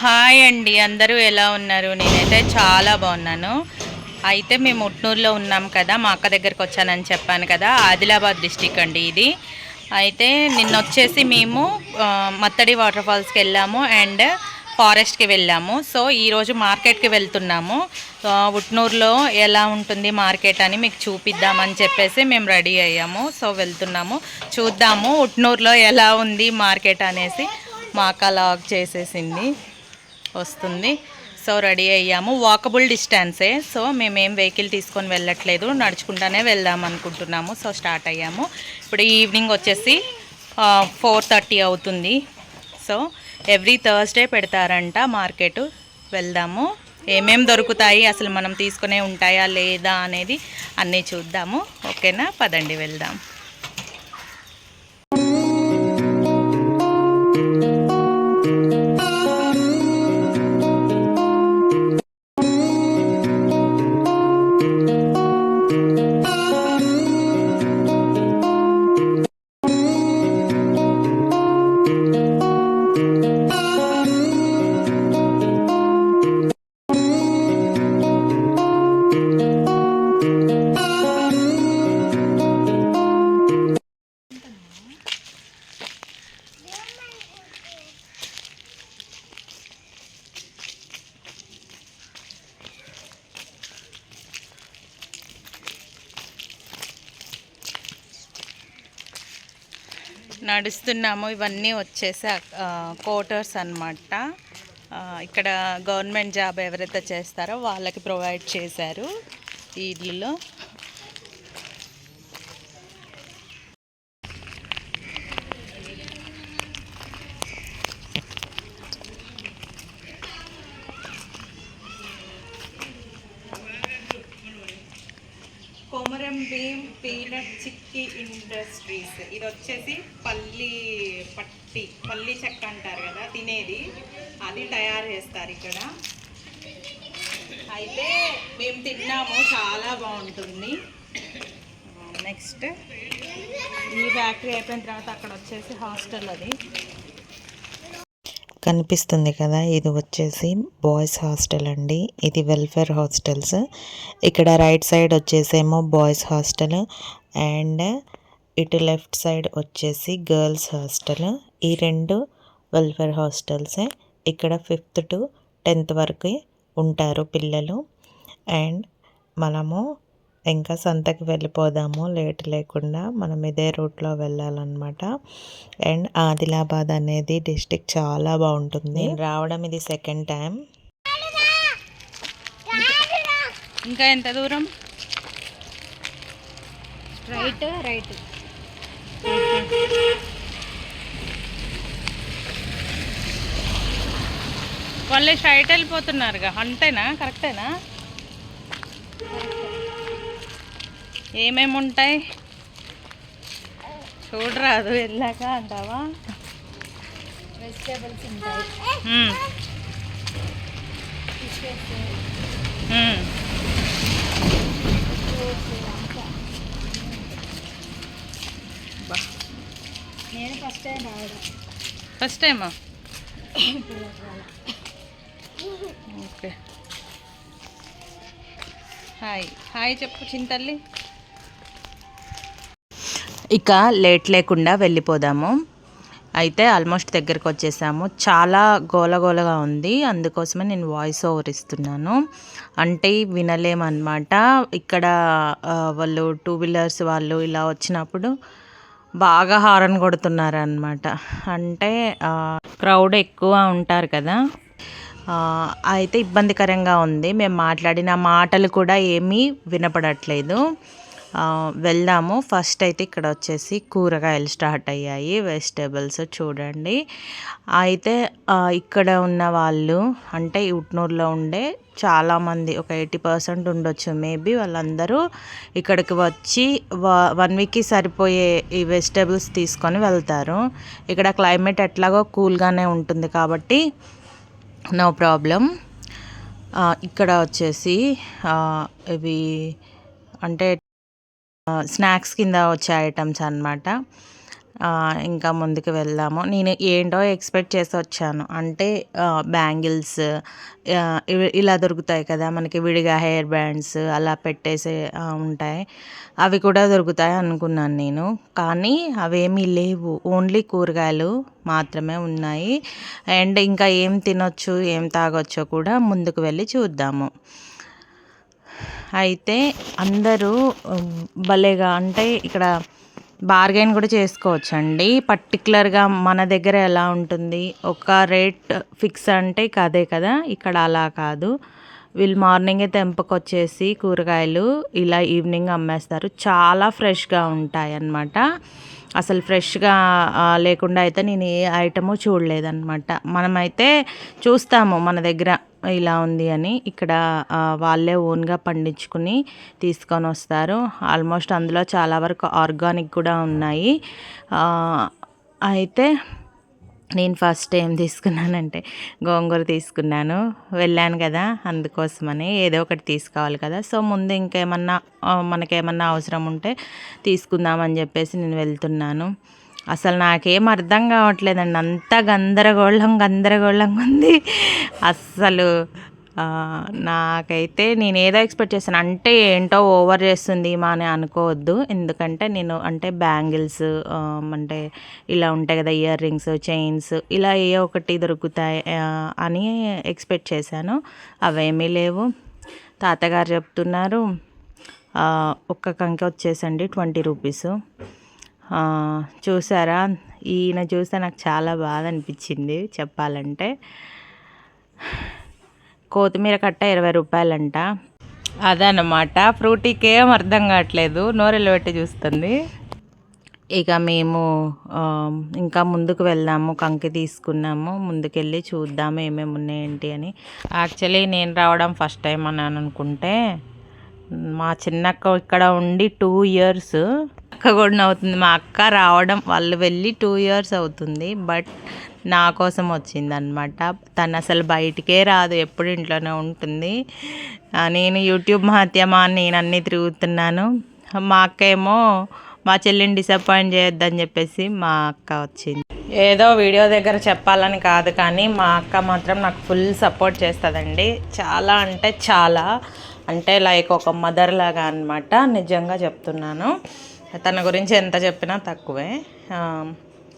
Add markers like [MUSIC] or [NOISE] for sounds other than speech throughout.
Hi అండి అందరూ ఎలా ఉన్నారు? నేనైతే చాలా బాగున్నాను. అయితే మేము ఉట్నూరులో ఉన్నాం కదా మా అక్క దగ్గరికి వచ్చానని చెప్పాను కదా ఆదిలాబాద్ డిస్టిక్ అండి ఇది. అయితే నిన్న వచ్చేసి మేము మత్తడి వాటర్ ఫాల్స్కి వెళ్ళాము అండ్ ఫారెస్ట్కి వెళ్ళాము. సో ఈరోజు మార్కెట్కి వెళ్తున్నాము. ఉట్నూరులో ఎలా ఉంటుంది మార్కెట్ అని మీకు చూపిద్దామని చెప్పేసి మేము రెడీ అయ్యాము. సో వెళ్తున్నాము. చూద్దాము ఉట్నూరులో ఎలా ఉంది మార్కెట్ అనేసి మా అక్క లాగ్ చేసేసింది. వస్తుంది. సో రెడీ అయ్యాము. వాకబుల్ డిస్టెన్సే సో మేమేం వెహికల్ తీసుకొని వెళ్ళట్లేదు. నడుచుకుంటానే వెళ్దాం అనుకుంటున్నాము. సో స్టార్ట్ అయ్యాము. ఇప్పుడు ఈవినింగ్ వచ్చేసి ఫోర్ థర్టీ అవుతుంది. సో ఎవ్రీ థర్స్డే పెడతారంట మార్కెట్. వెళ్దాము. ఏమేం దొరుకుతాయి? అసలు మనం తీసుకునే ఉంటాయా లేదా అనేది అన్నీ చూద్దాము. ఓకేనా? పదండి వెళ్దాం. నడుస్తున్నాము. ఇవన్నీ వచ్చేసి కోటర్స్ అనమాట ఇక్కడ గవర్నమెంట్ జాబ్ ఎవరైతే చేస్తారో వాళ్ళకి ప్రొవైడ్ చేశారు ఈ ఇల్లులో భీమ్ పీనట్ చిక్కీ ఇండస్ట్రీస్. ఇది వచ్చేసి పల్లి పట్టి పల్లి చెక్క అంటారు కదా తినేది. అది తయారు చేస్తారు ఇక్కడ. అయితే మేము తిన్నాము చాలా బాగుంటుంది. నెక్స్ట్ ఈ ఫ్యాక్టరీ అయిపోయిన తర్వాత అక్కడ వచ్చేసి హాస్టల్ అది. కనిపిస్తుంది కదా ఇది వచ్చేసి బాయ్స్ హాస్టల్ అండి. ఇది వెల్ఫేర్ హాస్టల్స్. ఇక్కడ రైట్ సైడ్ వచ్చేసేమో బాయ్స్ హాస్టల్ అండ్ ఇటు లెఫ్ట్ సైడ్ వచ్చేసి గర్ల్స్ హాస్టల్. ఈ రెండు వెల్ఫేర్ హాస్టల్సే ఇక్కడ ఫిఫ్త్ టు టెన్త్ వరకు ఉంటారు పిల్లలు. అండ్ మనము ఇంకా సంతకి వెళ్ళిపోదాము. లేట్ లేకుండా మనం ఇదే రూట్లో వెళ్ళాలన్నమాట. అండ్ ఆదిలాబాద్ అనేది డిస్టిక్ చాలా బాగుంటుంది. నేను రావడం ఇది సెకండ్ టైం. ఇంకా ఎంత దూరం? Right right. వాళ్ళు స్ట్రైట్ వెళ్ళిపోతున్నారుగా. అంతేనా? కరెక్టేనా? ఏమేమి ఉంటాయి? చూడరాదు వెళ్ళాక అంటావా? వెజిటేబుల్స్ ఉంటాయి. నేను ఫస్ట్ టైం రావడం. ఫస్ట్ టైమా. ఓకే. హాయ్. హాయ్ చెప్పు చింతల్లి. ఇక లేట్ లేకుండా వెళ్ళిపోదాము. అయితే ఆల్మోస్ట్ దగ్గరకు వచ్చేసాము. చాలా గోలగోలగా ఉంది. అందుకోసమే నేను వాయిస్ ఓవర్ ఇస్తున్నాను. అంటే వినలేమన్నమాట. ఇక్కడ వాళ్ళు టూ వీలర్స్ వాళ్ళు ఇలా వచ్చినప్పుడు బాగా హారన్ కొడుతున్నారు అనమాట అంటే క్రౌడ్ ఎక్కువ ఉంటారు కదా. అయితే ఇబ్బందికరంగా ఉంది. మేము మాట్లాడిన మాటలు కూడా ఏమీ వినపడట్లేదు. వెళ్దాము ఫస్ట్ అయితే ఇక్కడ వచ్చేసి కూరగాయలు స్టార్ట్ అయ్యాయి. వెజిటేబుల్స్ చూడండి. అయితే ఇక్కడ ఉన్న వాళ్ళు అంటే ఉట్నూరులో ఉండే చాలామంది ఒక ఎయిటీ పర్సెంట్ ఉండొచ్చు మేబీ వాళ్ళందరూ ఇక్కడికి వచ్చి వన్ వీక్కి సరిపోయే ఈ వెజిటేబుల్స్ తీసుకొని వెళ్తారు. ఇక్కడ క్లైమేట్ ఎట్లాగో కూల్గానే ఉంటుంది కాబట్టి నో ప్రాబ్లం. ఇక్కడ వచ్చేసి ఇవి అంటే స్నాక్స్ కింద వచ్చే ఐటమ్స్ అనమాట ఇంకా ముందుకు వెళ్దాము. నేను ఏంటో ఎక్స్పెక్ట్ చేసి వచ్చాను. అంటే బ్యాంగిల్స్ ఇలా దొరుకుతాయి కదా మనకి విడిగా హెయిర్ బ్యాండ్స్ అలా పెట్టేసి ఉంటాయి. అవి కూడా దొరుకుతాయి అనుకున్నాను నేను. కానీ అవేమీ లేవు. ఓన్లీ కూరగాయలు మాత్రమే ఉన్నాయి. అండ్ ఇంకా ఏం తినొచ్చు ఏం తాగొచ్చో కూడా ముందుకు వెళ్ళి చూద్దాము. అయితే అందరూ భలేగా అంటే ఇక్కడ బార్గెన్ కూడా చేసుకోవచ్చండి. పర్టికులర్గా మన దగ్గర ఎలా ఉంటుంది? ఒక రేట్ ఫిక్స్ అంటే ఇక అదే కదా? ఇక్కడ అలా కాదు. వీళ్ళు మార్నింగే తెంపకొచ్చేసి కూరగాయలు ఇలా ఈవినింగ్ అమ్మేస్తారు. చాలా ఫ్రెష్గా ఉంటాయి అన్నమాట అసలు ఫ్రెష్గా లేకుండా అయితే నేను ఏ ఐటము చూడలేదన్నమాట. మనమైతే చూస్తాము మన దగ్గర. ఇలా ఉంది అని ఇక్కడ వాళ్ళే ఓన్గా పండించుకుని తీసుకొని వస్తారు. ఆల్మోస్ట్ అందులో చాలా వరకు ఆర్గానిక్ కూడా ఉన్నాయి. అయితే నేను ఫస్ట్ ఏం తీసుకున్నానంటే గోంగూర తీసుకున్నాను. వెళ్ళాను కదా అందుకోసమని ఏదో ఒకటి తీసుకోవాలి కదా. సో ముందు ఇంకేమన్నా మనకేమన్నా అవసరం ఉంటే తీసుకుందామని చెప్పేసి నేను వెళ్తున్నాను. అసలు నాకేం అర్థం కావట్లేదండి. అంత గందరగోళం గందరగోళంగా ఉంది. అస్సలు నాకైతే నేను ఏదో ఎక్స్పెక్ట్ చేశాను. అంటే ఏంటో ఓవర్ చేస్తుంది మా అని అనుకోవద్దు. ఎందుకంటే నేను అంటే బ్యాంగిల్స్ అంటే ఇలా ఉంటాయి కదా ఇయర్ రింగ్స్ చైన్స్ ఇలా ఏ ఒకటి దొరుకుతాయి అని ఎక్స్పెక్ట్ చేశాను. అవేమీ లేవు. తాతగారు చెప్తున్నారు ఒక్క కంకి వచ్చేసండి ట్వంటీ రూపీస్. చూసారా? ఈయన చూస్తే నాకు చాలా బాధ అనిపించింది చెప్పాలంటే. కొత్తిమీర కట్ట ఇరవై రూపాయలంట. అదనమాట ఫ్రూటీకి ఏం అర్థం కావట్లేదు. నోరెళ్ళు పెట్టి చూస్తుంది. ఇక మేము ఇంకా ముందుకు వెళ్దాము. కంకి తీసుకున్నాము. ముందుకెళ్ళి చూద్దాము ఏమేమి ఉన్నాయేంటి అని. యాక్చువల్లీ నేను రావడం ఫస్ట్ టైం అని అనుకుంటే మా చిన్నక్క ఇక్కడ ఉండి టూ ఇయర్స్ అక్క కూడా అవుతుంది. మా అక్క రావడం వాళ్ళు వెళ్ళి టూ ఇయర్స్ అవుతుంది. బట్ నా కోసం వచ్చింది అనమాట తను అసలు బయటికే రాదు ఎప్పుడు ఇంట్లోనే ఉంటుంది. నేను యూట్యూబ్ మహత్యమా నేను అన్నీ తిరుగుతున్నాను. మా అక్క ఏమో మా చెల్లిని డిసప్పాయింట్ చేయొద్దని చెప్పేసి మా అక్క వచ్చింది. ఏదో వీడియో దగ్గర చెప్పాలని కాదు కానీ మా అక్క మాత్రం నాకు ఫుల్ సపోర్ట్ చేస్తుందండి. చాలా అంటే చాలా. అంటే లైక్ ఒక మదర్ లాగా అనమాట నిజంగా చెప్తున్నాను. తన గురించి ఎంత చెప్పినా తక్కువే.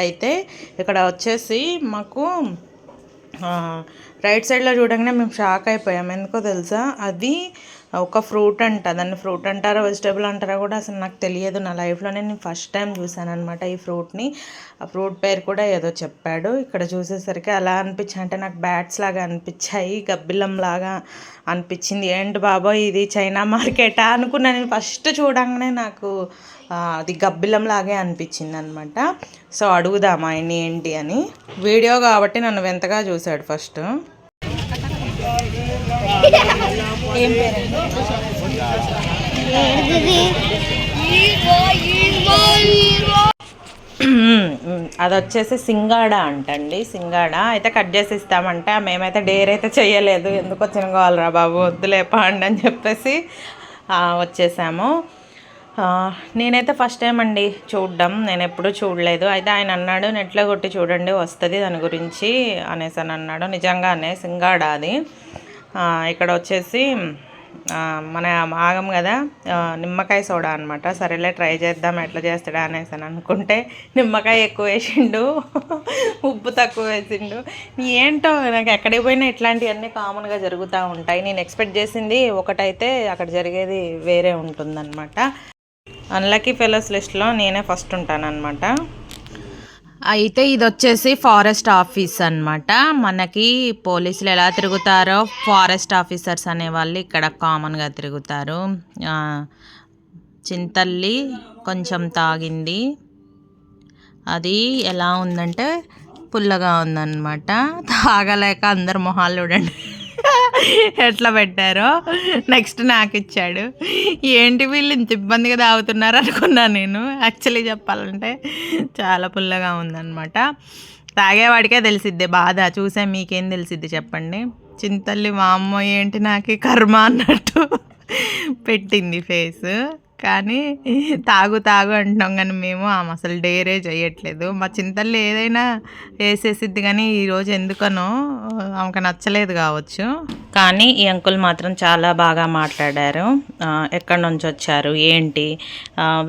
అయితే ఇక్కడ వచ్చేసి మాకు రైట్ సైడ్లో చూడంగానే మేము షాక్ అయిపోయాం. ఎందుకో తెలుసా? అది ఒక ఫ్రూట్ అంట దాన్ని ఫ్రూట్ అంటారా వెజిటేబుల్ అంటారా కూడా అసలు నాకు తెలియదు. నా లైఫ్లోనే నేను ఫస్ట్ టైం చూశాను అనమాట ఈ ఫ్రూట్ని. ఆ ఫ్రూట్ పేరు కూడా ఏదో చెప్పాడు. ఇక్కడ చూసేసరికి అలా అనిపించాయి అంటే నాకు బ్యాట్స్ లాగా అనిపించాయి గబ్బిలం లాగా అనిపించింది. ఏంటి బాబోయ్ ఇది చైనా మార్కెటా అనుకున్నా నేను ఫస్ట్ చూడంగానే నాకు అది గబ్బిలం లాగే అనిపించింది అనమాట సో అడుగుదాం ఆయన ఏంటి అని. వీడియో కాబట్టి నన్ను వింతగా చూశాడు ఫస్ట్. [LAUGHS] ఏం అది వచ్చేసి సింగాడ అంటండి సింగాడ. అయితే కట్ చేసి ఇస్తామంటే మేమైతే డేర్ అయితే చేయలేదు ఎందుకు వచ్చిన కావాలరా బాబు వద్దులే పాండి అని చెప్పేసి వచ్చేసాము. నేనైతే ఫస్ట్ టైం అండి చూడడం నేను ఎప్పుడూ చూడలేదు. అయితే ఆయన అన్నాడు నెట్లో కొట్టి చూడండి వస్తుంది దాని గురించి అనేసి అని అన్నాడు. నిజంగానే సింగాడ అది ఇక్కడ వచ్చేసి మన ఆగం కదా నిమ్మకాయ సోడా అనమాట సరేలే ట్రై చేద్దాం ఎట్లా చేస్తాడా అనేసి అని అనుకుంటే నిమ్మకాయ ఎక్కువ వేసిండు ఉప్పు తక్కువ వేసిండు. ఏంటో నాకు ఎక్కడికి పోయినా ఇట్లాంటివన్నీ కామన్గా జరుగుతూ ఉంటాయి. నేను ఎక్స్పెక్ట్ చేసింది ఒకటైతే అక్కడ జరిగేది వేరే ఉంటుందన్నమాట. అన్లక్కీ ఫెలోస్ లిస్ట్లో నేనే ఫస్ట్ ఉంటానన్నమాట. అయితే ఇది వచ్చేసి ఫారెస్ట్ ఆఫీస్ అన్నమాట. మనకి పోలీసులు ఎలా తిరుగుతారో ఫారెస్ట్ ఆఫీసర్స్ అనేవాళ్ళు ఇక్కడ కామన్గా తిరుగుతారు. ఆ, చింతల్లి కొంచెం తాగింది. అది ఎలా ఉందంటే పుల్లగా ఉందన్నమాట. తాగలేక అందరు మొహాలు చూడండి. ఎట్లా పెట్టారో నెక్స్ట్ నాకు ఇచ్చాడు ఏంటి వీళ్ళు ఇంత ఇబ్బందిగా తాగుతున్నారు అనుకున్నాను నేను. యాక్చువల్లీ చెప్పాలంటే చాలా పుల్లగా ఉందన్నమాట. తాగేవాడికే తెలిసిద్ది బాధ. చూసా మీకేం తెలిసిద్ది చెప్పండి. చింతల్లి మా అమ్మ ఏంటి నాకు కర్మ అన్నట్టు పెట్టింది ఫేస్. కానీ తాగు తాగు అంటున్నాం కానీ మేము ఆమె అసలు డేరే చేయట్లేదు. మా చింతల్లో ఏదైనా వేసేసిద్ది కానీ ఈరోజు ఎందుకనో ఆమెకు నచ్చలేదు కావచ్చు. కానీ ఈ అంకుల్ మాత్రం చాలా బాగా మాట్లాడారు. ఎక్కడి నుంచి వచ్చారు? ఏంటి?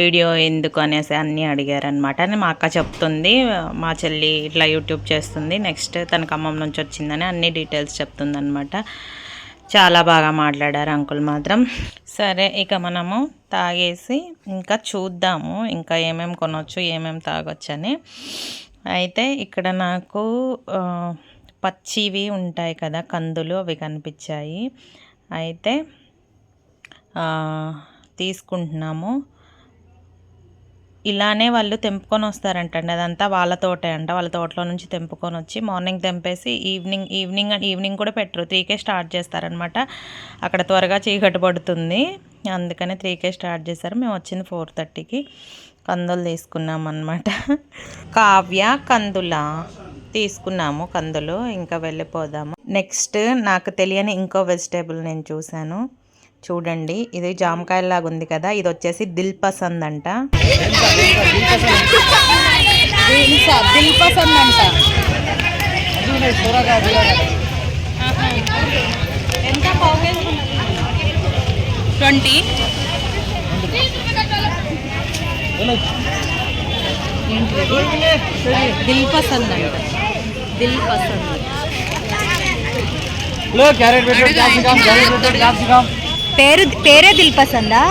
వీడియో ఎందుకు అనేసి అన్నీ అడిగారనమాట అని మా అక్క చెప్తుంది. మా చెల్లి ఇట్లా యూట్యూబ్ చేస్తుంది. నెక్స్ట్ తన ఖమ్మం నుంచి వచ్చిందని అన్ని డీటెయిల్స్ చెప్తుంది అనమాట చాలా బాగా మాట్లాడారు అంకుల్ మాత్రం. సరే ఇక మనము తాగేసి ఇంకా చూద్దాము ఇంకా ఏమేమి కొనవచ్చు ఏమేమి తాగొచ్చని. అయితే ఇక్కడ నాకు పచ్చివి ఉంటాయి కదా కందులు అవి కనిపించాయి. అయితే తీసుకుంటున్నాము. ఇలానే వాళ్ళు తెంపుకొని వస్తారంటండి. అదంతా వాళ్ళ తోటే అంట. వాళ్ళ తోటలో నుంచి తెంపుకొని వచ్చి మార్నింగ్ తెంపేసి ఈవినింగ్ ఈవినింగ్ ఈవినింగ్ కూడా పెట్టరు. త్రీకే స్టార్ట్ చేస్తారనమాట అక్కడ త్వరగా చీకటి పడుతుంది. అందుకని త్రీకే స్టార్ట్ చేశారు. మేము వచ్చింది ఫోర్ థర్టీకి. కందులు తీసుకున్నాం అనమాట కావ్య కందుల తీసుకున్నాము కందులు. ఇంకా వెళ్ళిపోదాము. నెక్స్ట్ నాకు తెలియని ఇంకో వెజిటేబుల్ నేను చూశాను. చూడండి ఇది జామకాయలాగా ఉంది కదా ఇది వచ్చేసి దిల్ పసంద్ అంట దిల్ పసంద్ అంట. ఎంత ట్వంటీ. దిల్ పసంద్ అంట. దిల్ పసంద్లో క్యారెట్ పెట్టు క్యాప్సికమ్ క్యారెట్ పెట్టు క్యాప్సికమ్. పేరు పేరే దిల్ పసందా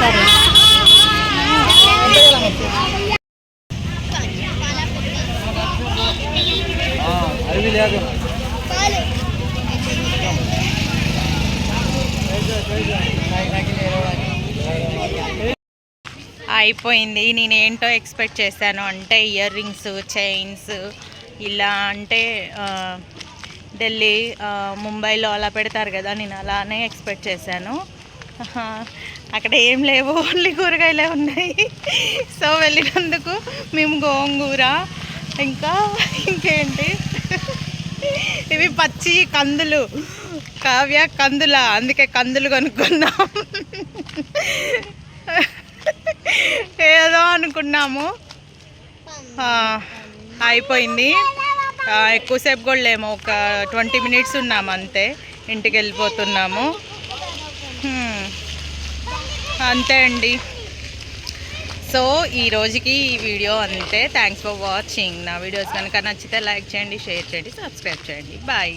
సరే అయిపోయింది. నేను ఏంటో ఎక్స్పెక్ట్ చేశాను అంటే ఇయర్ రింగ్స్ చైన్స్ ఇలా అంటే ఢిల్లీ ముంబైలో అలా పెడతారు కదా నేను అలానే ఎక్స్పెక్ట్ చేశాను. అక్కడ ఏం లేవు ఓన్లీ కూరగాయలే ఉన్నాయి. సో వెళ్ళినందుకు మేము గోంగూర ఇంకా ఇంకేంటి? ఇవి పచ్చి కందులు కావ్య కందుల అందుకే కందులు కొనుక్కున్నాం. ఏదో అనుకున్నాము. అయిపోయింది. ఎక్కువసేపు కూడా లేము. ఒక ట్వంటీ మినిట్స్ ఉన్నాము అంతే. ఇంటికి వెళ్ళిపోతున్నాము. అంతే అండి. సో ఈ రోజుకి ఈ వీడియో అంతే. థ్యాంక్స్ ఫర్ వాచింగ్ నా వీడియోస్ కనుక నచ్చితే లైక్ చేయండి షేర్ చేయండి సబ్స్క్రైబ్ చేయండి. బాయ్